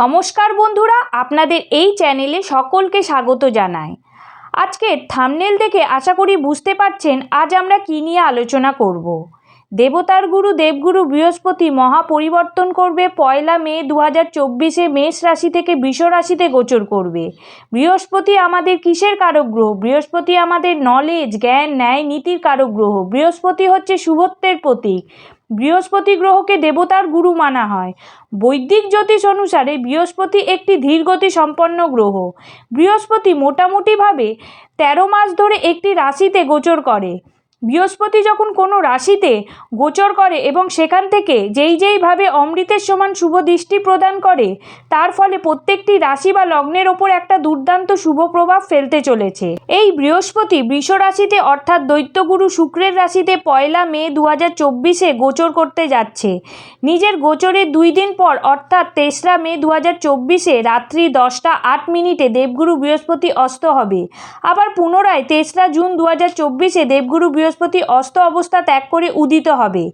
নমস্কার বন্ধুরা, আপনাদের এই চ্যানেলে সকলকে স্বাগত জানাই। আজকের থামনেল দেখে আশা করি বুঝতে পারছেন আজ আমরা কী নিয়ে আলোচনা করব। দেবতার গুরু, দেবগুরু বৃহস্পতি মহা পরিবর্তন করবে। পয়লা মে দু হাজার চব্বিশে মেষ রাশি থেকে বৃষ রাশিতে গোচর করবে। বৃহস্পতি আমাদের কিসের কারক গ্রহ? বৃহস্পতি আমাদের নলেজ জ্ঞান, ন্যায়, নীতির কারক গ্রহ। বৃহস্পতি হচ্ছে শুভত্বের প্রতীক। বৃহস্পতি গ্রহকে দেবতার গুরু মানা হয়। বৈদিক জ্যোতিষ অনুসারে বৃহস্পতি একটি ধীরগতি সম্পন্ন গ্রহ। বৃহস্পতি মোটামুটিভাবে তেরো মাস ধরে একটি রাশিতে গোচর করে। বৃহস্পতি যখন কোনো রাশিতে গোচর করে এবং সেখান থেকে যেই যেইভাবে অমৃতের সমান শুভ দৃষ্টি প্রদান করে, তার ফলে প্রত্যেকটি রাশি বা লগ্নের ওপর একটা দুর্দান্ত শুভ প্রভাব ফেলতে চলেছে। এই বৃহস্পতি বৃষ রাশিতে অর্থাৎ দৈত্যগুরু শুক্রের রাশিতে পয়লা মে দু হাজার চব্বিশে গোচর করতে যাচ্ছে। নিজের গোচরের দুই দিন পর অর্থাৎ তেসরা মে দু হাজার চব্বিশে রাত্রি দশটা আট মিনিটে দেবগুরু বৃহস্পতি অস্ত হবে। আবার পুনরায় তেসরা জুন দু হাজার চব্বিশে দেবগুরু বৃহস্পতি অস্ত অবস্থা ত্যাগ করে উদিত হবে।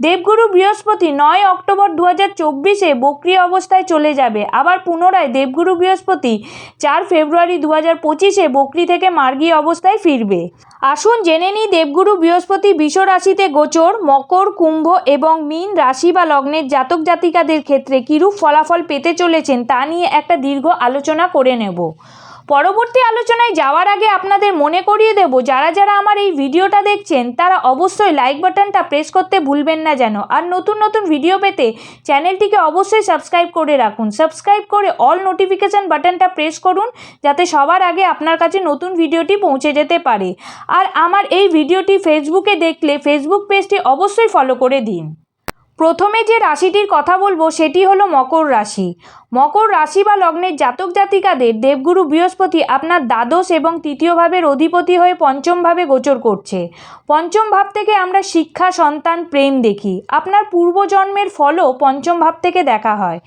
দেবগুরু বৃহস্পতি নয় অক্টোবর দু হাজার চব্বিশে বক্রিয় অবস্থায় চলে যাবে। আবার পুনরায় দেবগুরু বৃহস্পতি চার ফেব্রুয়ারি দু হাজার পঁচিশে বকরি থেকে মার্গী অবস্থায় ফিরবে। আসুন জেনে নিই দেবগুরু বৃহস্পতি বিষ রাশিতে গোচর, মকর, কুম্ভ এবং মীন রাশি বা লগ্নের জাতক জাতিকাদের ক্ষেত্রে কিরূপ ফলাফল পেতে চলেছেন তা নিয়ে একটা দীর্ঘ আলোচনা করে নেব। পরবর্তী আলোচনায় যাওয়ার আগে আপনাদের মনে করিয়ে দেব, যারা যারা আমার এই ভিডিওটা দেখছেন, তারা অবশ্যই লাইক বাটনটা প্রেস করতে ভুলবেন না যেন। আর নতুন নতুন ভিডিও পেতে চ্যানেলটিকে অবশ্যই সাবস্ক্রাইব করে রাখুন। সাবস্ক্রাইব করে অল নোটিফিকেশান বাটনটা প্রেস করুন, যাতে সবার আগে আপনার কাছে নতুন ভিডিওটি পৌঁছে যেতে পারে। আর আমার এই ভিডিওটি ফেসবুকে দেখলে ফেসবুক পেজটি অবশ্যই ফলো করে দিন। প্রথমে যে রাশিটির কথা বলব সেটি হলো মকর রাশি। মকর রাশি বা লগ্নের জাতক জাতিকাদের দেবগুরু বৃহস্পতি আপনার দ্বাদশ এবং তৃতীয় ভাবের অধিপতি হয়ে পঞ্চম ভাবে গোচর করছে। পঞ্চম ভাব থেকে আমরা শিক্ষা, সন্তান, প্রেম দেখি। আপনার পূর্বজন্মের ফলও পঞ্চম ভাব থেকে দেখা হয়।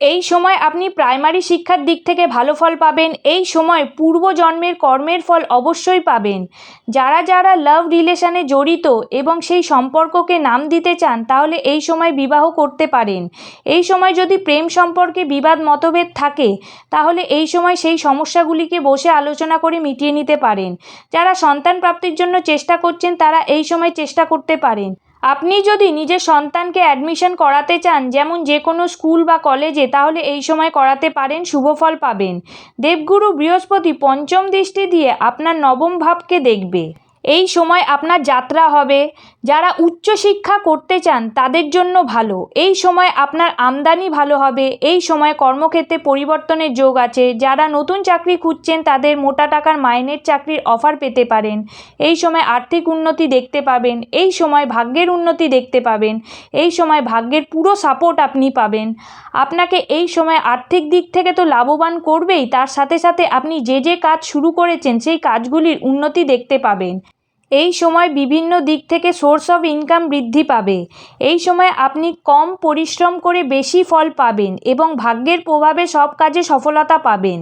এই সময় আপনি প্রাইমারি শিক্ষার দিক থেকে ভালো ফল পাবেন, এই সময় পূর্বজন্মের কর্মের ফল অবশ্যই পাবেন। যারা যারা লাভ রিলেশনে জড়িত এবং সেই সম্পর্ককে নাম দিতে চান, তাহলে এই সময় বিবাহ করতে পারেন। এই সময় যদি প্রেম সম্পর্কে বিবাদ মতভেদ থাকে, তাহলে এই সময় সেই সমস্যাগুলিকে বসে আলোচনা করে মিটিয়ে নিতে পারেন। যারা সন্তান প্রাপ্তির জন্য চেষ্টা করছেন, তারা এই সময় চেষ্টা করতে পারেন। আপনি যদি নিজের সন্তানকে অ্যাডমিশন করাতে চান, যেমন যে কোনো স্কুল বা কলেজে তাহলে এই সময় করাতে পারেন, শুভ ফল পাবেন। দেবগুরু বৃহস্পতি পঞ্চম দৃষ্টি দিয়ে আপনার নবম ভাবকে দেখবে। এই সময় আপনার যাত্রা হবে। যারা উচ্চ শিক্ষা করতে চান, তাদের জন্য ভালো। এই সময় আপনার আমদানি ভালো হবে। এই সময় কর্মক্ষেত্রে পরিবর্তনের যোগ আছে। যারা নতুন চাকরি খুঁজছেন, তাদের মোটা টাকার মাইনের চাকরির অফার পেতে পারেন। এই সময় আর্থিক উন্নতি দেখতে পাবেন। এই সময় ভাগ্যের উন্নতি দেখতে পাবেন। এই সময় ভাগ্যের পুরো সাপোর্ট আপনি পাবেন। আপনাকে এই সময় আর্থিক দিক থেকে তো লাভবান করবেই। তার সাথে সাথে আপনি যে যে কাজ শুরু করেছেন, সেই কাজগুলির উন্নতি দেখতে পাবেন। এই সময় বিভিন্ন দিক থেকে সোর্স অফ ইনকাম বৃদ্ধি পাবে। এই সময় আপনি কম পরিশ্রম করে বেশি ফল পাবেন এবং ভাগ্যের প্রভাবে সব কাজে সফলতা পাবেন।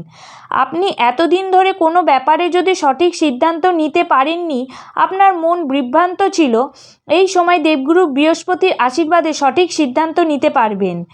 আপনি এতদিন ধরে কোনো ব্যাপারে যদি সঠিক সিদ্ধান্ত নিতে পারেননি, আপনার মন বিভ্রান্ত ছিল। এই সময় দেবগুরু বৃহস্পতির আশীর্বাদে সঠিক সিদ্ধান্ত নিতে পারবেন।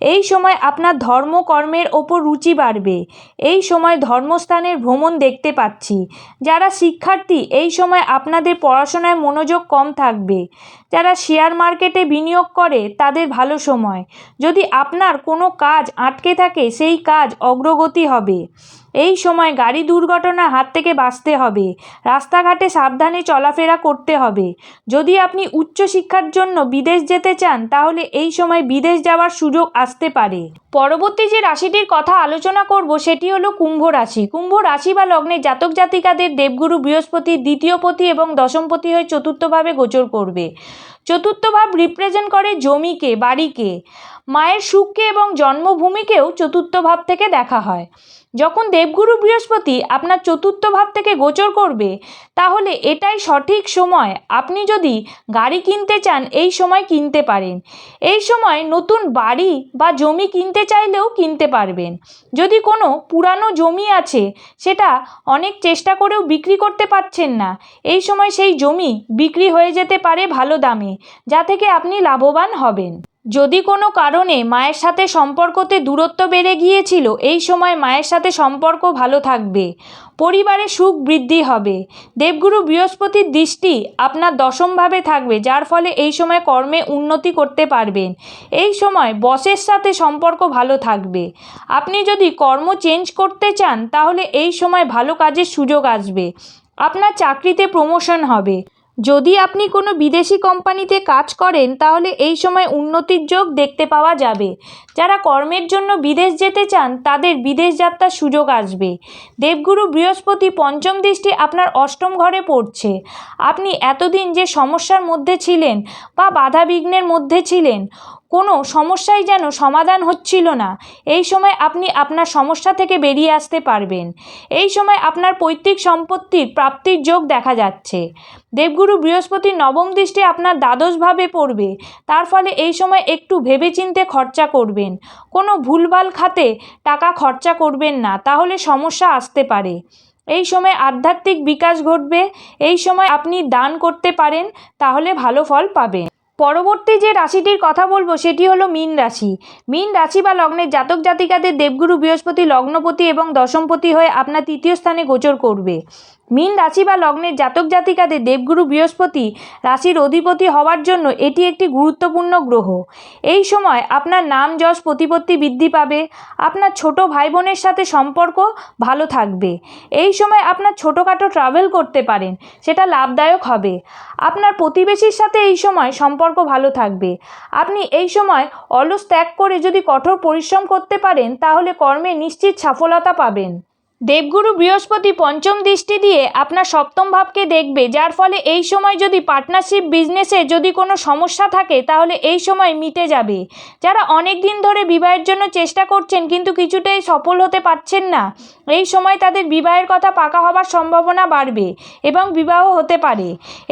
এই সময় আপনার ধর্মকর্মের ওপর রুচি বাড়বে। এই সময় ধর্মস্থানের ভ্রমণ দেখতে পাচ্ছি। যারা শিক্ষার্থী, এই সময় আপনাদের পড়াশোনায় মনোযোগ কম থাকবে। যারা শেয়ার মার্কেটে বিনিয়োগ করে, তাদের ভালো সময়। যদি আপনার কোনো কাজ আটকে থাকে, সেই কাজ অগ্রগতি হবে। এই সময় গাড়ি দুর্ঘটনার হাত থেকে বাঁচতে হবে। রাস্তাঘাটে সাবধানে চলাফেরা করতে হবে। যদি আপনি উচ্চশিক্ষার জন্য বিদেশ যেতে চান, তাহলে এই সময় বিদেশ যাওয়ার সুযোগ আসতে পারে। পরবর্তী যে রাশিটির কথা আলোচনা করব, সেটি হলো কুম্ভ রাশি। কুম্ভ রাশি বা লগ্নে জাতক জাতিকাদের দেবগুরু বৃহস্পতি, দ্বিতীয় পতি এবং দশমপতি হয়ে চতুর্থভাবে গোচর করবে। চতুর্থ ভাব রিপ্রেজেন্ট করে জমিকে, বাড়িকে। মায়ের সুখকে এবং জন্মভূমিকেও চতুর্থ ভাব থেকে দেখা হয়। যখন দেবগুরু বৃহস্পতি আপনার চতুর্থ ভাব থেকে গোচর করবে, তাহলে এটাই সঠিক সময়। আপনি যদি গাড়ি কিনতে চান, এই সময় কিনতে পারেন। এই সময় নতুন বাড়ি বা জমি কিনতে চাইলেও কিনতে পারবেন। যদি কোনো পুরানো জমি আছে, সেটা অনেক চেষ্টা করেও বিক্রি করতে পারছেন না, এই সময় সেই জমি বিক্রি হয়ে যেতে পারে ভালো দামে, যা থেকে আপনি লাভবান হবেন। যদি কোনো কারণে মায়ের সাথে সম্পর্কতে দূরত্ব বেড়ে গিয়েছিল, এই সময় মায়ের সাথে সম্পর্ক ভালো থাকবে। পরিবারে সুখ বৃদ্ধি হবে। দেবগুরু বৃহস্পতির দৃষ্টি আপনার দশমভাবে থাকবে, যার ফলে এই সময় কর্মে উন্নতি করতে পারবেন। এই সময় বসের সাথে সম্পর্ক ভালো থাকবে। আপনি যদি কর্ম চেঞ্জ করতে চান, তাহলে এই সময় ভালো কাজের সুযোগ আসবে। আপনার চাকরিতে প্রমোশন হবে। যদি আপনি কোনো বিদেশি কোম্পানিতে কাজ করেন, তাহলে এই সময় উন্নতির যোগ দেখতে পাওয়া যাবে। যারা কর্মের জন্য বিদেশ যেতে চান, তাদের বিদেশ যাত্রার সুযোগ আসবে। দেবগুরু বৃহস্পতি পঞ্চম দৃষ্টি আপনার অষ্টম ঘরে পড়ছে। আপনি এতদিন যে সমস্যার মধ্যে ছিলেন বা বাধা বিঘ্নের মধ্যে ছিলেন কোনো সমস্যাই যেন সমাধান হচ্ছিল না। এই সময় আপনি আপনার সমস্যা থেকে বেরিয়ে আসতে পারবেন। এই সময় আপনার পৈতৃক সম্পত্তির প্রাপ্তির যোগ দেখা যাচ্ছে। দেবগুরু বৃহস্পতির নবম দৃষ্টি আপনার দ্বাদশভাবে পড়বে। তার ফলে এই সময় একটু ভেবেচিন্তে খরচা করবেন। কোনো ভুলভাল খাতে টাকা খরচা করবেন না, তাহলে সমস্যা আসতে পারে। এই সময় আধ্যাত্মিক বিকাশ ঘটবে। এই সময় আপনি দান করতে পারেন, তাহলে ভালো ফল পাবেন। পরবর্তী যে রাশিটির কথা বলব সেটি হলো মীন রাশি। মীন রাশি বা লগ্নের জাতক জাতিকাদের দেবগুরু বৃহস্পতি, লগ্নপতি এবং দশমপতি হয়ে আপনার তৃতীয় স্থানে গোচর করবে। মীন রাশি বা লগ্নের জাতক জাতিকাদের দেবগুরু বৃহস্পতি রাশির অধিপতি হওয়ার জন্য এটি একটি গুরুত্বপূর্ণ গ্রহ। এই সময় আপনার নাম, যশ, প্রতিপত্তি বৃদ্ধি পাবে। আপনার ছোট ভাই বোনের সাথে সম্পর্ক ভালো থাকবে। এই সময় আপনার ছোটোখাটো ট্রাভেল করতে পারেন, সেটা লাভদায়ক হবে। আপনার প্রতিবেশীর সাথে এই সময় সম্পর্ক ভালো থাকবে। আপনি এই সময় অলস ত্যাগ করে যদি কঠোর পরিশ্রম করতে পারেন, তাহলে কর্মে নিশ্চিত সফলতা পাবেন। দেবগুরু বৃহস্পতি পঞ্চম দৃষ্টি দিয়ে আপনার সপ্তম ভাবকে দেখবে, যার ফলে এই সময় যদি পার্টনারশিপ বিজনেসে যদি কোনো সমস্যা থাকে, তাহলে এই সময় মিটে যাবে। যারা অনেক দিন ধরে বিবাহের জন্য চেষ্টা করছেন, কিন্তু কিছুতেই সফল হতে পারছেন না, এই সময় তাদের বিবাহের কথা পাকা হবার সম্ভাবনা বাড়বে এবং বিবাহ হতে পারে।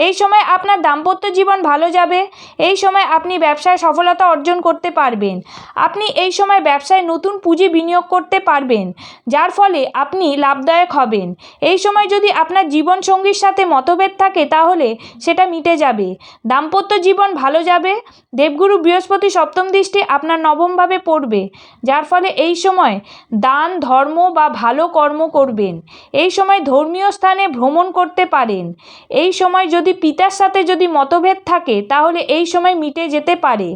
এই সময় আপনার দাম্পত্য জীবন ভালো যাবে, এই সময় আপনি ব্যবসায় সফলতা অর্জন করতে পারবেন। আপনি এই সময় ব্যবসায় নতুন পুঁজি বিনিয়োগ করতে পারবেন, যার ফলে আপনি লাভদায়ক হবেন। এই সময় যদি আপনার জীবনসঙ্গীর সাথে মতভেদ থাকে, তাহলে সেটা মিটে যাবে। দাম্পত্য জীবন ভালো যাবে। দেবগুরু বৃহস্পতি সপ্তম দৃষ্টি আপনার নবমভাবে পড়বে, যার ফলে এই সময় দান, ধর্ম বা ভালো কর্ম করবেন। এই সময় ধর্মীয় স্থানে ভ্রমণ করতে পারেন। এই সময় যদি পিতার সাথে যদি মতভেদ থাকে, তাহলে এই সময় মিটে যেতে পারে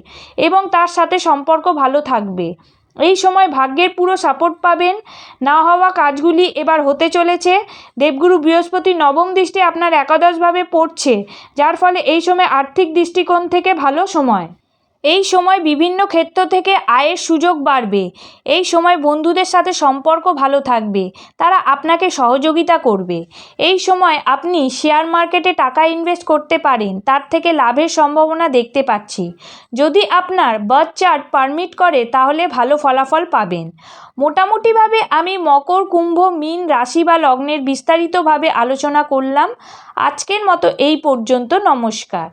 এবং তার সাথে সম্পর্ক ভালো থাকবে। এই সময় ভাগ্যের পুরো সাপোর্ট পাবেন। না হওয়া কাজগুলি এবার হতে চলেছে। দেবগুরু বৃহস্পতি নবম দৃষ্টি আপনার একাদশভাবে পড়ছে, যার ফলে এই সময় আর্থিক দৃষ্টিকোণ থেকে ভালো সময়। এই সময় বিভিন্ন ক্ষেত্র থেকে আয়ের সুযোগ বাড়বে। এই সময় বন্ধুদের সাথে সম্পর্ক ভালো থাকবে। তারা আপনাকে সহযোগিতা করবে। এই সময় আপনি শেয়ার মার্কেটে টাকা ইনভেস্ট করতে পারেন, তার থেকে লাভের সম্ভাবনা দেখতে পাচ্ছি। যদি আপনার বার্থ চার্ট পারমিট করে, তাহলে ভালো ফলাফল পাবেন। মোটামুটিভাবে আমি মকর, কুম্ভ, মিন রাশি বা লগ্নের বিস্তারিতভাবে আলোচনা করলাম। আজকের মতো এই পর্যন্ত, নমস্কার।